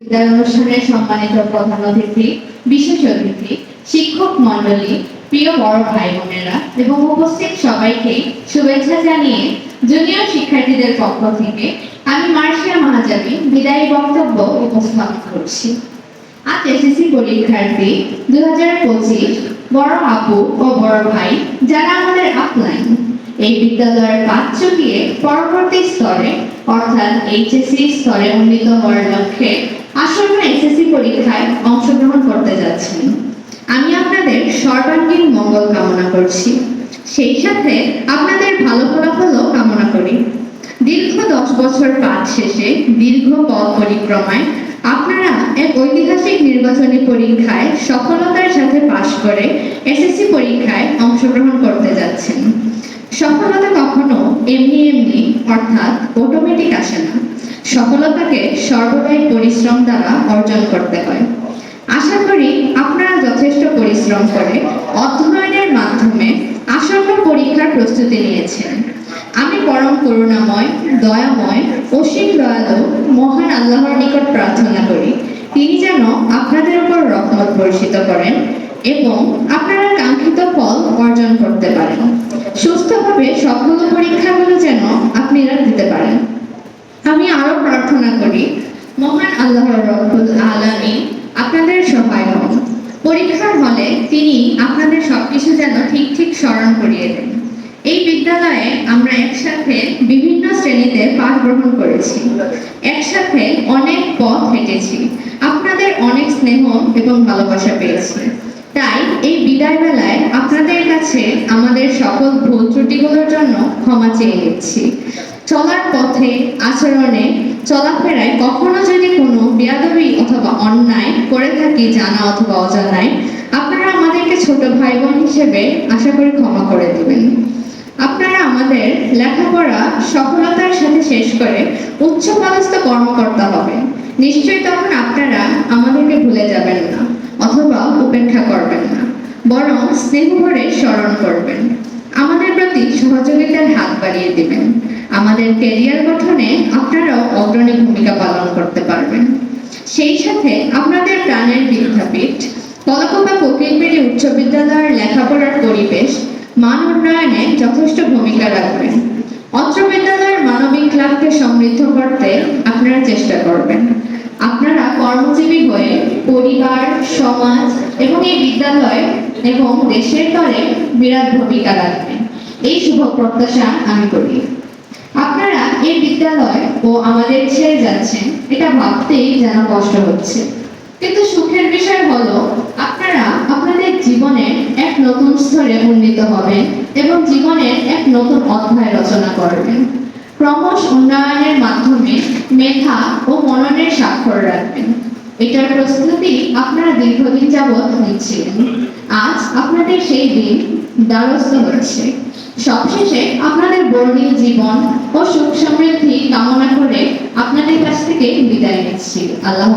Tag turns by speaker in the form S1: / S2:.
S1: বিদায় অনুষ্ঠানের সম্মানিত প্রধান অতিথি, বিশেষ অতিথি, শিক্ষক মণ্ডলী, প্রিয় বড় ভাই বোনেরা এবং উপস্থিত সবাইকে শুভেচ্ছা জানিয়ে জুনিয়র শিক্ষার্থীদের পক্ষ থেকে আমি মার্শিয়া মাহাজাবি বিদায়ী বক্তব্য উপস্থাপন করছি। আজ এসএসসি পরীক্ষার্থী দু হাজার পঁচিশ বড় আপু ও বড় ভাই, যারা আমাদের আপলাইন এই বিদ্যালয়ের পাঠ চুকিয়ে পরবর্তী স্তরে, অর্থাৎ এইচএসসি স্তরে উন্নীত হওয়ার লক্ষ্যে আসন্ন এসএসসি পরীক্ষায় অংশগ্রহণ করতে যাচ্ছেন। আমি আপনাদের সর্বাঙ্গীন মঙ্গল কামনা করছি। সেই সাথে আপনাদের ভালো ফলাফলও কামনা করি। দীর্ঘ দশ বছর পাঠ শেষে দীর্ঘ পথ পরিক্রমায় আপনারা এক ঐতিহাসিক নির্বাচনী পরীক্ষায় সফলতার সাথে পাশ করে এসএসসি পরীক্ষায় অংশগ্রহণ করতে যাচ্ছেন। সফলতা কখনো এমনি এমনি, অর্থাৎ অটোমেটিক আসে না। সফলতাকে সর্বদাই পরিশ্রম দ্বারা অর্জন করতে হয়। আশা করি আপনারা যথেষ্ট পরিশ্রম করে অধ্যয়নের মাধ্যমে আসন্ন পরীক্ষার প্রস্তুতি নিয়েছেন। আমি পরম করুণাময়, দয়াময়, অসীম দয়ালু, মহান আল্লাহর নিকট প্রার্থনা করি, তিনি যেন আপনাদের উপর রহমত বর্ষিত করেন এবং আপনারা কাঙ্ক্ষিত ফল অর্জন করতে পারেন। সুস্থভাবে সফল পরীক্ষাগুলো যেন আপনারা দিতে পারেন আমি আরও প্রার্থনা করি। মহান আল্লাহর রব্বুল আলামিন আপনাদের সহায় হন পরীক্ষার হলে তিনি আপনাদের সবকিছু যেন ঠিক ঠিক স্মরণ করিয়ে দেন। এই বিদ্যালয়ে আমরা একসাথে বিভিন্ন শ্রেণীতে পাঠ গ্রহণ করেছি। একসাথে অনেক পথ হেঁটেছি। আপনাদের অনেক স্নেহ এবং ভালোবাসা পেয়েছি। তাই এই বিদায় বেলায় আপনাদের কাছে আমাদের সকল ভুল ত্রুটিগুলোর জন্য ক্ষমা চেয়ে নিচ্ছি। চলার পথে, আচরণে, চলাফেরায় কখনো যদি কোনো বেয়াদবি অথবা অন্যায় করে থাকি, জানা অথবা অজানায়, আপনারা আমাদেরকে ছোট ভাই বোন হিসেবে আশা করি ক্ষমা করে দিবেন। আপনারা আমাদের লেখাপড়া সফলতার সাথে শেষ করে উচ্চ পদস্থ কর্মকর্তা হবেন। নিশ্চয়ই তখন আপনারা আমাদেরকে ভুলে যাবেন না, অথবা উপেক্ষা করবেন না, বরং স্নেহ ভরে স্মরণ করবেন। আমাদের প্রতি সহযোগিতার হাত বাড়িয়ে দিবেন। আমাদের ক্যারিয়ার গঠনে আপনারাও অগ্রণী ভূমিকা পালন করতে পারবেন। সেই সাথে আপনাদের প্রাণের বিদ্যাপীঠ, কলকাতা কোকিলবেড়ি উচ্চ বিদ্যালয়ের লেখাপড়ার পরিবেশ, মান উন্নয়নে যথেষ্ট ভূমিকা রাখবেন। অত্র বিদ্যালয়ের মানবিক ক্লাবকে সমৃদ্ধ করতে আপনারা চেষ্টা করবেন। আপনারা কর্মজীবী হয়ে সমাজ এবং এই বিদ্যালয় এবং দেশের তরে বিরাট ভূমিকা রাখবেন এই শুভ প্রত্যাশা আমি করি। আপনারা এই বিদ্যালয় ও আমাদের ছেড়ে যাচ্ছেন, এটা ভাবতেই যেন কষ্ট হচ্ছে। কিন্তু সুখের বিষয় হলো, আপনারা আপনাদের জীবনের এক নতুন স্তরে উন্নীত হবেন এবং জীবনের এক নতুন অধ্যায় রচনা করবেন। ক্রমশ উন্নয়নের মাধ্যমে মেধা ও মননের স্বাক্ষর রাখবেন। এটার প্রস্তুতি আপনারা দীর্ঘদিন যাবৎ নিচ্ছিলেন। আজ আপনাদের সেই দিন দ্বারস্থ হচ্ছে। সবশেষে আপনাদের বর্ণিল জীবন ও সুখ সমৃদ্ধি কামনা করে আপনাদের কাছ থেকে বিদায় নিচ্ছি। আল্লাহ